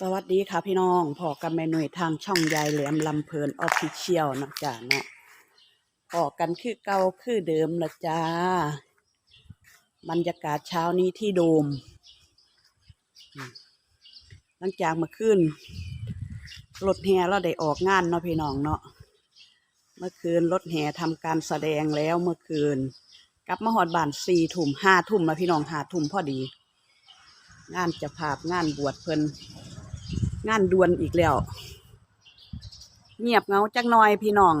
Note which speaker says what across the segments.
Speaker 1: สวัสดีค่ะพี่น้องพอกันแม่หน่วยทางช่องยายแหลมลำเพลินออฟฟิเชียลนะจ๊ะเนาะพอกันคือเก่าคือเดิมนะจ๊ะบรรยากาศเช้านี้ที่โดม หลังจากมื่อคืนรถแห่เราได้ออกงานเนาะพี่น้องเนาะเมื่อคืนรถแห่ทำการแสดงแล้วเมื่อคืน กลับมาหอดบานสี่ทุ่มห้าทุ่มมาพี่น้องหาทุ่มพอดี งานจะภาพงานบวชเพิ่น งานด่วนอีกแล้ว เงียบเงาจักหน่อยพี่น้อง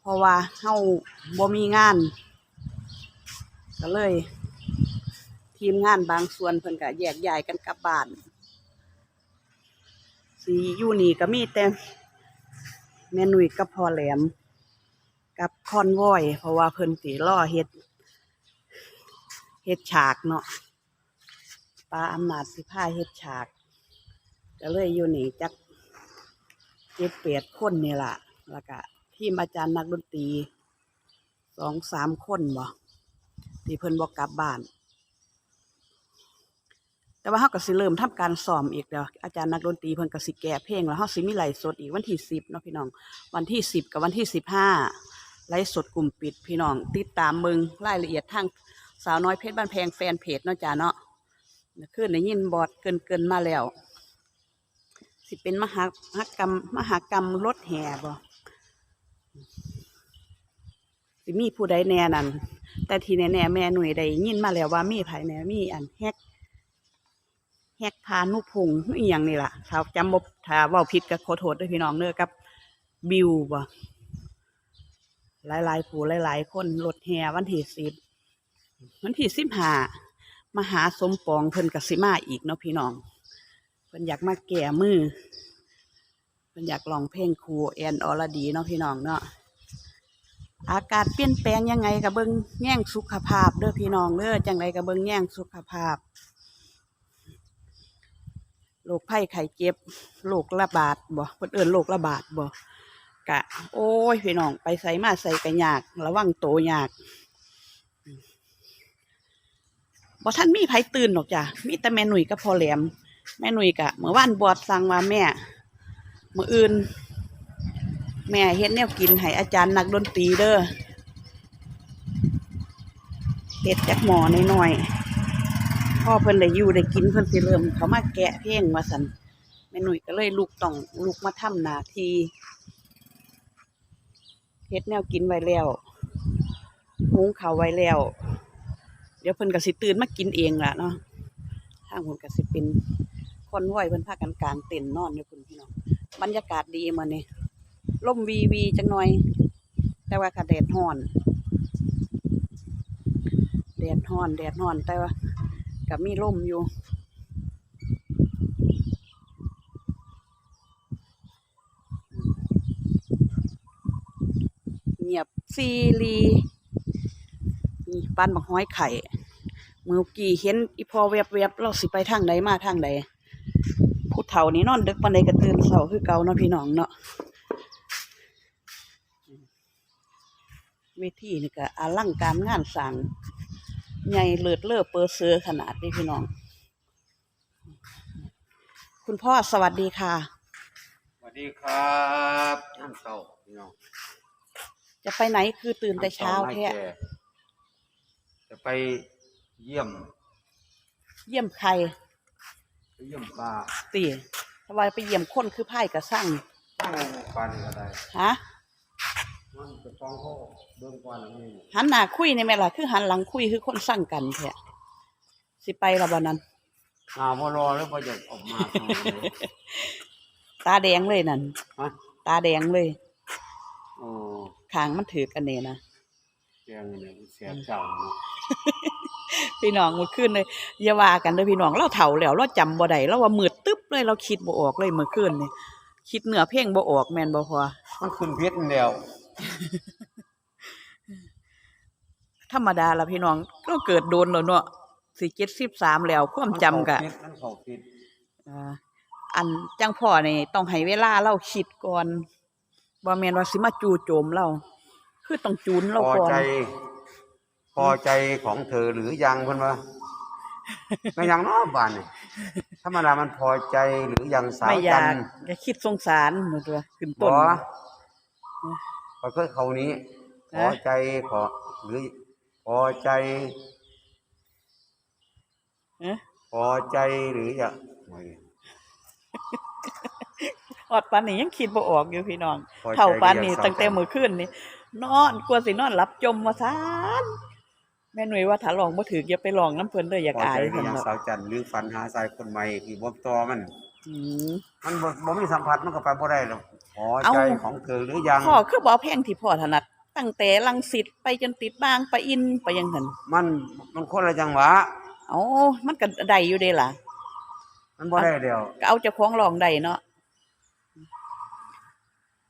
Speaker 1: เพราะว่าเฮาบ่มีงาน ก็เลย ทีมงานบางส่วนเพิ่นก็แยกย้ายกันกลับบ้านสีอยู่นี่ก็มีแต่แม่นุ่ยกับพ่อแหลม กับคอนวอย เพราะว่าเพิ่นสิรอเฮ็ดเฮ็ดฉากเนาะปลาอำนาจสิพาเฮ็ดฉาก ก็เลยอยู่นี่จักเจ็ดเปียดคนนี่ล่ะ แล้วก็ทีมอาจารย์นักดนตรีสองสามคนบ่ที่เพิ่นบอกกลับบ้าน แต่ว่าเฮาก็สิเริ่มทำการซ้อมอีกแล้วอาจารย์นักดนตรีเพิ่นก็สิแก้เพลงแล้วเฮาสิมีไลฟ์สดอีกวันที่สิบเนาะพี่น้อง วันที่สิบกับวันที่สิบห้าไลฟ์สดกลุ่มปิดพี่น้อง ติดตามมึงรายละเอียดทางสาวน้อยเพชรบ้านแพงแฟนเพจเนาะจ้าเนาะขึ้นได้ยินบอดเกินเกินมาแล้ว สิเป็นมหามหกรรมมหากรรมรถแห่บ่สิมีผู้ใดแน่นั่นแต่ทีแน่ๆแม่หน่วยได้ยินมาแล้วว่ามีไผแหน่มีอันแฮกแฮกพานุพงษ์อีหยังนี่ล่ะถ้าจำบ่ถ้าเว้าผิดก็ขอโทษด้วยพี่น้องเด้อกับ บิวบ่หลายๆผู้หลายๆคนรถแห่วันที่สิบวันที่สิบห้ามหาสมปองเพิ่นกสิมาอีกเนาะพี่น้อง พิ่นอยากมาแก่มือเพิ่นอยากลองเพลงครูแอนออรดีเนาะพี่น้องเนาะอากาศเปลี่ยนแปลงยังไงกับเบิ่งแย่งสุขภาพเด้อพี่น้องเด้อจังไรกับเบิ่งแย่งสุขภาพโรคไข้ไข้เจ็บโรคระบาดบ่เพิ่นเอิ้นโรคระบาดบ่กะ โอ้ยพี่น้องไปใส่มาใส่กะยาก ระวังโตยากบ่ท่านมีไผตื่นหรอกจ้ะมีแต่แม่หนุ่ยกับพ่อแหลม แม่หนุ่ยกะเมื่อวานบอดสั่งว่าแม่เมื้ออื่น แม่เฮ็ดแนวกินให้อาจารย์นักดนตรีเด้อเฮ็ดจักหมอน้อยๆพ่อเพิ่นได้อยู่ได้กินเพิ่นสิเริ่มเขามาแกะเพลงว่าซั่นแม่หนุ่ยก็เลยลุกต้องลุกมาทำนาทีเฮ็ดแนวกินไว้แล้วหุงข้าวไว้แล้ว เดี๋ยวเพิ่นก็สิตื่นมากินเองล่ะเนาะทางเพิ่นก็สิเป็น คนไหวเพิ่นพากันกลางเต็นนอนอยู่พุ่นพี่น้องบรรยากาศดีมื้อนี้ลมวีวีจังหน่อย แต่ว่าแดดร้อนแดดร้อนแดดร้อนแต่ว่าก็มีลมอยู่เงียบซีรีนี่ปานบักห้อยไข่มือกี้เห็นอีพอแวบๆเราสิไปทางใดมาทางใด ผู้เฒ่านี่นอนดึกปานใดก็ตื่นเช้าคือเก่าเนาะพี่น้องเนาะเวทีนี่ก็อลังการงานสร้างใหญ่เลิศเล่อเปอร์เซอร์ขนาดนี้พี่น้อง คุณพ่อสวัสดีค่ะ
Speaker 2: สวัสดีครับน้ำเต้าพี่น้อง
Speaker 1: จะไปไหนคือตื่นแต่เช้าแท้
Speaker 2: น้ำต้ไม้ก่จะไปเยี่ยม
Speaker 1: เยี่ยมใคร
Speaker 2: ไปเยี่ยมปลา
Speaker 1: ตีทำไมไปเยี่ยมคนคือไพ่กระสั่ง
Speaker 2: ตั้งปลานี่ก็ได้
Speaker 1: ฮะ
Speaker 2: มันจะต้องเขาเบิ่งก่อนแล้วนี่
Speaker 1: หันหน้าคุยในแม่ล่ะคือหันหลังคุยคือคนสั่งกันแท้สิไปละบ่นั้น
Speaker 2: หาพอรอแล้วพอจะออกมาทางนี้
Speaker 1: ตาแดงเลยนั่น
Speaker 2: ฮะ
Speaker 1: ตาแดงเลย
Speaker 2: โอ้
Speaker 1: ขางมันถือกันเนี่ยนะ
Speaker 2: เสียงนี่เสียเจ้าเนาะ
Speaker 1: พี่น้องเมื่อคืนเลยอย่าว่ากันเด้อพี่น้องเราเฒ่าแล้วเราจำบ่ได้เราว่ามืดตึ๊บเลยเราคิดบ่ออกเลยเมื่อคืนนี่คิดเนื้อเพลงบ่ออกแม่นบ่พอ
Speaker 2: มันขึ้นเพชรแล้ว
Speaker 1: ธรรมดาละพี่น้องเราเกิดโดนแล้วเนาะสิ73แล้วความจำกะ
Speaker 2: มันเข้าเพชร
Speaker 1: อ่าอันจังพ่อนี่ต้องให้เวลาเราคิดก่อนบ่แม่นว่าสิมาจู่โจมเรา คือต้องจูน
Speaker 2: มัน
Speaker 1: เรา
Speaker 2: เข้าพอ
Speaker 1: ก่อน
Speaker 2: ใจ พอใจของเธอหรือยังเพิ่นว่าไม่ยังเนาะบ้านนี่ถธรรมดามันพอใจหรือยังสาว
Speaker 1: ไม่อ
Speaker 2: จั
Speaker 1: ยาก
Speaker 2: นทร์
Speaker 1: อย่าคิดสงสารหนูตัวขึ้น
Speaker 2: บ
Speaker 1: ต้น
Speaker 2: อพอเคยเขานี้ พ
Speaker 1: ฮะ
Speaker 2: อใจขอหรือพอใจ
Speaker 1: เอ๊ะ
Speaker 2: พอใจหรือยังไม่
Speaker 1: ออดปานนี้ยังคิดบ่ออกอยู่พี่น้อง
Speaker 2: พอใจ
Speaker 1: เท่าปานนี้
Speaker 2: หรือยัง
Speaker 1: ตั้งแต่
Speaker 2: สาวจันทร์
Speaker 1: มื้อคืนนี่นอนกลัวสินอนหลับจมว่าซาน แม่หนุ่ยว่าถ้าลองบ่ถูกอย่าไปลองน้ำเพิ่นเด้ออยาก
Speaker 2: พอ
Speaker 1: อาย
Speaker 2: ใจหรื
Speaker 1: เพิ่
Speaker 2: อนยัง
Speaker 1: เนาะ
Speaker 2: สาวจันทร์หรือฝันหาชายคนใหม่ที่บ่ต่อมัน
Speaker 1: อืม
Speaker 2: มันบ่บ่มีสัมผัสมันก็ไปบ่ได้หรอกพอ
Speaker 1: เอ้า
Speaker 2: ใจของเธอหรือยัง
Speaker 1: พ่อคือบ่เอาแพงที่พ่อถนัด ตั้งแต่ลังสิตไปจนติดบางไปะอินไปยังหั่น
Speaker 2: มันมันคนละจังหวะ
Speaker 1: เอ้ามันก็ได้อยู่เด้ล่ะ
Speaker 2: มันบ่ได้เดียว
Speaker 1: ก็เอาเจ้าของลองได้เนาะ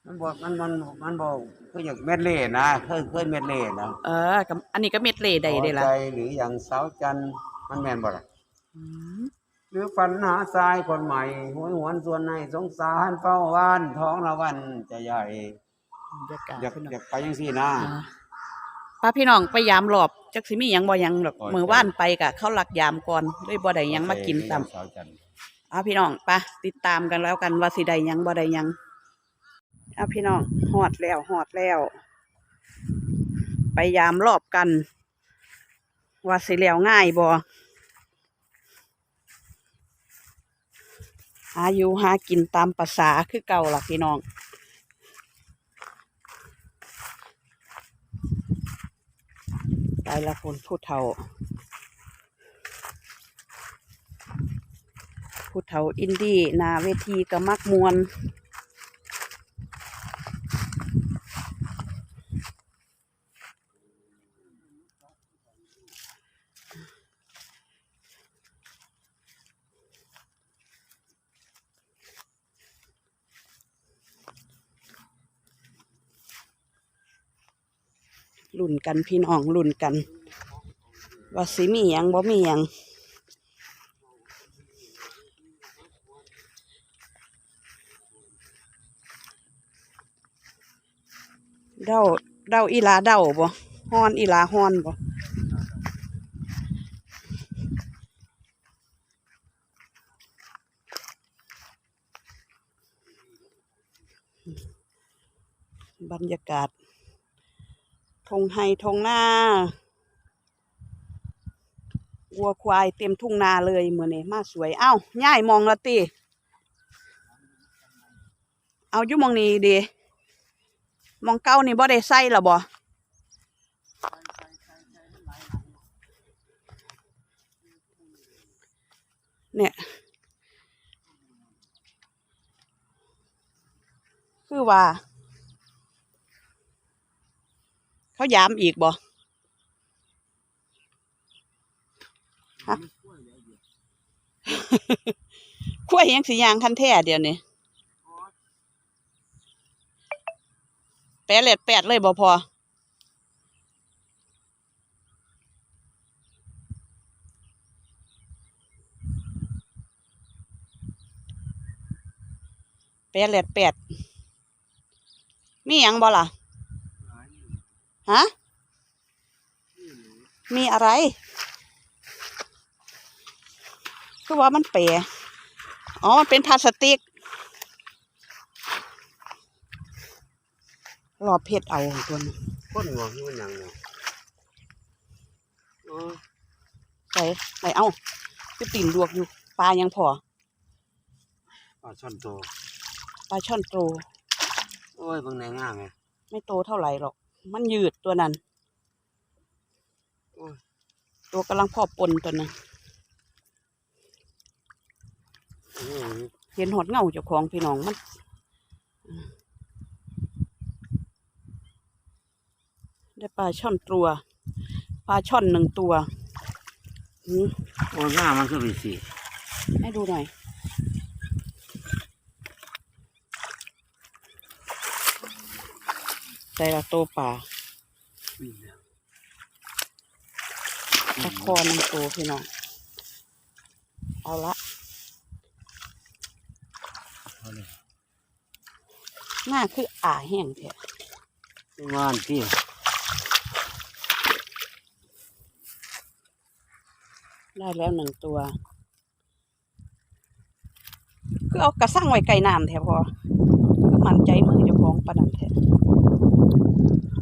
Speaker 2: มันบ่มันมันมันบ่คืออย่างเม็ดเล่นะเคยเคยเม็ดเล่นะ
Speaker 1: เออก็อันนี้ก็เม็ดเลได้เด้ล่ะ
Speaker 2: พอใจหรืออย่างสาวจันทร์มันแม่นบ่ล่ะ
Speaker 1: อืม
Speaker 2: หรือฝันหาทรายคนใหม่หวยหวนส่วนในสงสารเฝ้าว่านท้องละวันจะใหญ่
Speaker 1: บรรยากาศ
Speaker 2: อยาก
Speaker 1: พี่น้อง
Speaker 2: อยากไปจังซี่นะ
Speaker 1: อ่าป้าพี่น้องไปยามรอบจักสิมีหยังบ่หยังดอก
Speaker 2: โอเค
Speaker 1: มื้อว่านไปก็เขาลักยามก่อนเลยบ่ได้หยังมากินซ้ำ
Speaker 2: สาวจันทร์
Speaker 1: เอาพี่น้องไปติดตามกันแล้วกันว่าสิได้หยังบ่ได้หยัง เอาพี่น้องฮอดแล้วฮอดแล้ว ไปยามรอบกัน ว่าสิแล้วง่ายบ่หาอยู่หากินตามภาษาคือเก่าล่ะพี่น้องไปละคนผู้เฒ่า ผู้เฒ่าอินดี้นาเวทีก็มักมวน ลุ่นกันพี่น้องลุ่นกัน ว่าสิมีหยังบ่มีหยังเดาเดาอีลาเดาบ่ฮอนอีลาฮอนบ่บรรยากาศ ทงไฮทงหน้าวัวควายเต็มทุ่งนาเลยเหมือนี้มาสวย เอ้าย่ายมองละติเอาอยู่มองนี้ดี มองเก้านี่บ่ได้ใส่หรอบ่เนี่ย คือว่า เขายามอีกบ่ฮะขั้วยังสิยางคันแท้เดียวนี้แปดเลดแปดเลยบ่พอ แปดเลดแปดมีหยังบ่ล่ะ ฮะ มีอะไรคือว่ามันเปะอ๋อ มันเป็นพลาสติก รอบเพชรเอาของตัวนี้
Speaker 2: คนหัวคือมันหยังเนี่ยเออ
Speaker 1: ใส่ไหนเอาคือตีนลวกอยู่ ปลายังพอ
Speaker 2: ปลาช่อนโต
Speaker 1: ปลาช่อนโต
Speaker 2: โอ้ยเบิ่งในงามไง
Speaker 1: ไม่โตเท่าไหร่หรอก มันยืดตัวนั้น
Speaker 2: โอ้ย
Speaker 1: ตัวกำลังพอปนตัวนั้น
Speaker 2: โอ้ย
Speaker 1: เห็นหอดเงาเจ้าของพี่น้องมันได้ปลาช่อนตัว ปลาช่อนหนึ่งตัวอืม
Speaker 2: โอ้ยงามมันคือเป็นสี
Speaker 1: ให้ดูหน่อย ใส่ละตัวปลาตะคอหนึ่งตัวพี่น้อง เอาละหน้าคืออ่าแห้งแท้
Speaker 2: งานที่
Speaker 1: ได้แล้วหนึ่งตัว คือเอากระสั่งไว้ไกลน้ำแท้พอ ก็มั่นใจมือเจ้าของปานนั้นแท้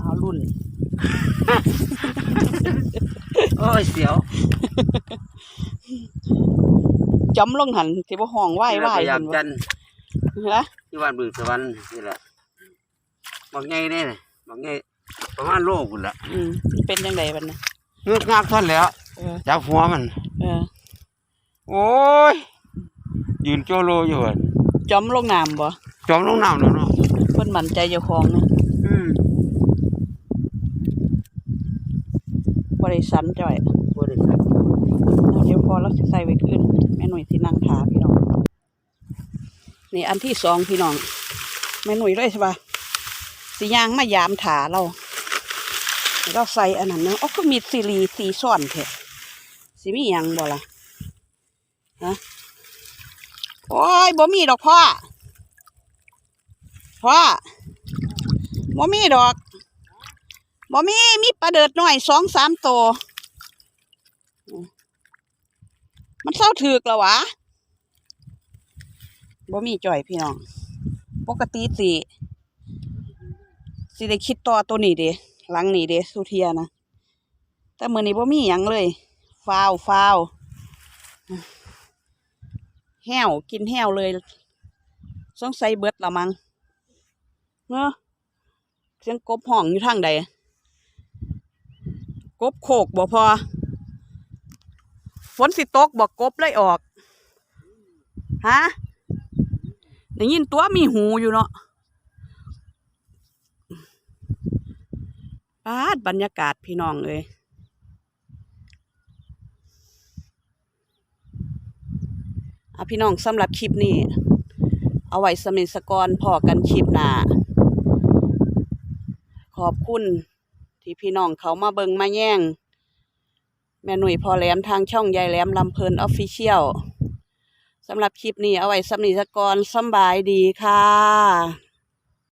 Speaker 1: เอารุ่น
Speaker 2: โอ้ยเสียว
Speaker 1: จอมลงหันสิบ่ห้องไหว้ไหว้
Speaker 2: พยายาม
Speaker 1: เห็นบ่
Speaker 2: จันทร์
Speaker 1: ฮะ
Speaker 2: ที่บ้านบึงสวรรค์นี่แหละบางไงเนี่ยบางไงประมาณโลกุนละ
Speaker 1: อืมเป็นจังไดบัดนี้
Speaker 2: เงือกงากท่อนแล้ว
Speaker 1: เออ
Speaker 2: จับหัวมัน
Speaker 1: เออ
Speaker 2: โอ้ย ยืนโจโลอยู่อะ
Speaker 1: จอมลงน้ำบ่
Speaker 2: จอมลงน้ำแล้วเนาะ
Speaker 1: เพิ่นมั่นใจเจ้าของนะ
Speaker 2: อืม
Speaker 1: บ่ได้สันจ่อย
Speaker 2: บ่ได้ครับ
Speaker 1: เดี๋ยวพอเราสิใส่ไว้ขึ้นแม่หนุ่ยสินั่งทาพี่น้อง นี่อันที่สองพี่น้องแม่หนุ่ยเลยใช่ปะสิย่างมายามถาเราให้เราใส่อันนั้นเนาะอ๋อก็มีซีรีสีซ่อนแท้สิมีหยังบ่ล่ะฮะโอ้ยบ่มีดอกพ่อพ่อบ่มีดอก บ่มีมีปลาเดิดหน่อยสองสามตัวมันเศร้าถึกแล้ววะบ่มีจ่อยพี่น้อง ปกติสิสิได้คิดต่อตัวนี้เด้หลังนี้เด้สุเทียนะแต่มื้อนี้บ่มีหยังเลยฟาวฟาวแห้วกินแห้วเลยสงสัยเบิดละมังเนาะเสียงกบห้องอยู่ทางใด บโขกบ่พอฝนสิตกบอกกบเลยออก ฮะได้ยินตัวมีหูอยู่เนาะปาดบรรยากาศพี่น้องเลยอะพี่น้องสำหรับคลิปนี้ เอาไว้สมิสกรพอกันคลิปหน้า ขอบคุณ ที่พี่น้องเขามาเบิงมาแย่ง แม่หนุ่ยพอแหลมทางช่องยายแหลมลำเพลินออฟฟิเชียลสำหรับคลิปนี้เอาไว้สำนีสกรสบายดีค่ะ